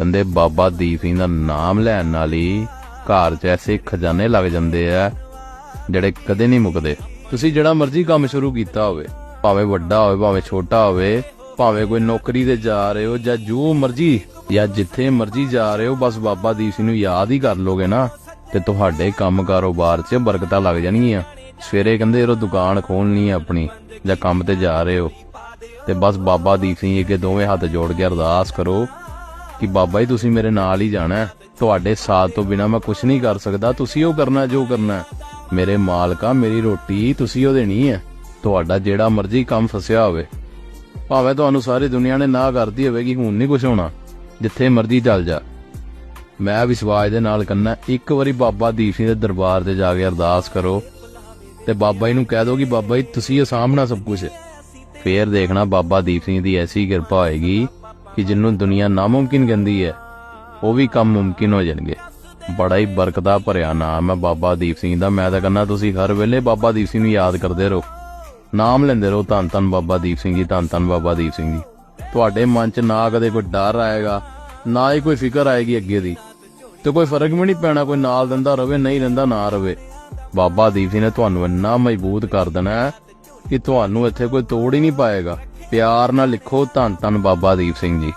ਕਹਿੰਦੇ ਬਾਬਾ ਦੀਪ ਸਿੰਘ ਦਾ ਨਾਮ ਲੈਣ ਨਾਲ ਹੀ ਘਰ 'ਚ ਐਸੇ ਖਜ਼ਾਨੇ ਲੱਗ ਜਾਂਦੇ ਆ, ਜਿਹੜੇ ਕਦੇ ਨਹੀਂ ਮੁੱਕਦੇ। ਤੁਸੀਂ ਜਿਹੜਾ ਮਰਜ਼ੀ ਕੰਮ ਸ਼ੁਰੂ ਕੀਤਾ ਹੋਵੇ, ਭਾਵੇਂ ਵੱਡਾ ਹੋਵੇ, ਭਾਵੇਂ ਛੋਟਾ ਹੋਵੇ, ਭਾਵੇਂ ਕੋਈ ਨੌਕਰੀ ਤੇ ਜਾ ਰਹੇ ਹੋ ਜਾਂ ਜੋ ਮਰਜ਼ੀ, ਜਾਂ ਜਿੱਥੇ ਮਰਜ਼ੀ ਜਾ ਰਹੇ ਹੋ, ਬਸ ਬਾਬਾ ਦੀਪ ਸਿੰਘ ਨੂੰ ਯਾਦ ਹੀ ਕਰ ਲੋਗੇ ਨਾ, ਤੇ ਤੁਹਾਡੇ ਕੰਮ ਕਾਰੋਬਾਰ 'ਚ ਬਰਕਤਾਂ ਲੱਗ ਜਾਣਗੀਆਂ। ਸਵੇਰੇ ਕਹਿੰਦੇ ਜਦੋਂ ਦੁਕਾਨ ਖੋਲਣੀ ਹੈ ਆਪਣੀ, ਜਾਂ ਕੰਮ ਤੇ ਜਾ ਰਹੇ ਹੋ, ਤੇ ਬਸ ਬਾਬਾ ਦੀਪ ਸਿੰਘ ਅੱਗੇ ਦੋਵੇਂ ਹੱਥ ਜੋੜ ਕੇ ਅਰਦਾਸ ਕਰੋ ਕਿ ਬਾਬਾ ਜੀ, ਤੁਸੀਂ ਮੇਰੇ ਨਾਲ ਹੀ ਜਾਣਾ ਤੁਹਾਡੇ ਸਾਥ ਤੋਂ ਬਿਨਾ ਮੈਂ ਕੁਝ ਨਹੀਂ ਕਰ ਸਕਦਾ। ਤੁਸੀਂ ਉਹ ਕਰਨਾ ਜੋ ਕਰਨਾ ਮੇਰੇ ਮਾਲਕਾ, ਮੇਰੀ ਰੋਟੀ ਤੁਸੀਂ ਉਹ ਦੇਣੀ ਹੈ। ਤੁਹਾਡਾ ਜਿਹੜਾ ਮਰਜ਼ੀ ਕੰਮ ਫਸਿਆ ਹੋਵੇ। ਭਾਵੇਂ ਤੁਹਾਨੂੰ ਸਾਰੀ ਦੁਨੀਆ ਨੇ ਨਾ ਕਰਦੀ ਹੋਵੇ ਹੁਣ ਨਹੀਂ ਕੁਝ ਹੋਣਾ। ਜਿੱਥੇ ਮਰਜ਼ੀ ਚੱਲ ਜਾ। ਮੈਂ ਵਿਸ਼ਵਾਸ ਦੇ ਨਾਲ ਕੰਨਾ ਇੱਕ ਵਾਰੀ ਬਾਬਾ ਦੀਪ ਸਿੰਘ ਦੇ ਦਰਬਾਰ ਤੇ ਜਾ ਕੇ ਅਰਦਾਸ ਕਰੋ। ਤੇ ਬਾਬਾ ਜੀ ਨੂੰ ਕਹਿ ਦਿਓ ਕਿ ਬਾਬਾ ਜੀ, ਤੁਸੀਂ ਇਹ ਸਾਹਮਣਾ ਸਭ ਕੁਝ ਫੇਰ ਦੇਖਣਾ ਬਾਬਾ ਦੀਪ ਸਿੰਘ ਦੀ ਐਸੀ ਕਿਰਪਾ ਹੋਏਗੀ ਕਿ ਜਿਹਨੂੰ ਦੁਨੀਆ ਨਾਮੁਮਕਿਨ ਕਹਿੰਦੀ ਹੈ, ਉਹ ਵੀ ਕੰਮ ਮੁਮਕਿਨ ਹੋ ਜਾਣਗੇ। ਬੜਾ ਹੀ ਬਰਕਤਾ ਭਰਿਆ ਨਾਮ ਹੈ ਬਾਬਾ ਦੀਪ ਸਿੰਘ ਦਾ। ਮੈਂ ਤਾਂ ਕਹਿੰਦਾ ਤੁਸੀਂ ਹਰ ਵੇਲੇ ਬਾਬਾ ਦੀਪ ਸਿੰਘ ਨੂੰ ਯਾਦ ਕਰਦੇ ਰਹੋ। ਨਾਮ ਲੈਂਦੇ ਰਹੋ ਧੰਨ ਧੰਨ ਬਾਬਾ ਦੀਪ ਸਿੰਘ ਜੀ, ਧੰਨ ਧੰਨ ਬਾਬਾ ਦੀਪ ਸਿੰਘ ਜੀ। ਤੁਹਾਡੇ ਮਨ 'ਚ ਨਾ ਕਦੇ ਕੋਈ ਡਰ ਆਏਗਾ, ਨਾ ਹੀ ਕੋਈ ਫਿਕਰ ਆਏਗੀ ਅੱਗੇ ਦੀ। ਤੇ ਕੋਈ ਫ਼ਰਕ ਵੀ ਨਹੀਂ ਪੈਣਾ, ਕੋਈ ਨਾਲ ਦਿੰਦਾ ਰਵੇ, ਨਹੀਂ ਰਹਿੰਦਾ ਨਾ ਰਵੇ। ਬਾਬਾ ਦੀਪ ਸਿੰਘ ਨੇ ਤੁਹਾਨੂੰ ਇੰਨਾ ਮਜ਼ਬੂਤ ਕਰ ਦੇਣਾ ਕਿ ਤੁਹਾਨੂੰ ਇੱਥੇ ਕੋਈ ਤੋੜ ਹੀ ਨਹੀਂ ਪਾਏਗਾ। ਪਿਆਰ ਨਾਲ ਲਿਖੋ ਧੰਨ ਧੰਨ ਬਾਬਾ ਦੀਪ ਸਿੰਘ ਜੀ।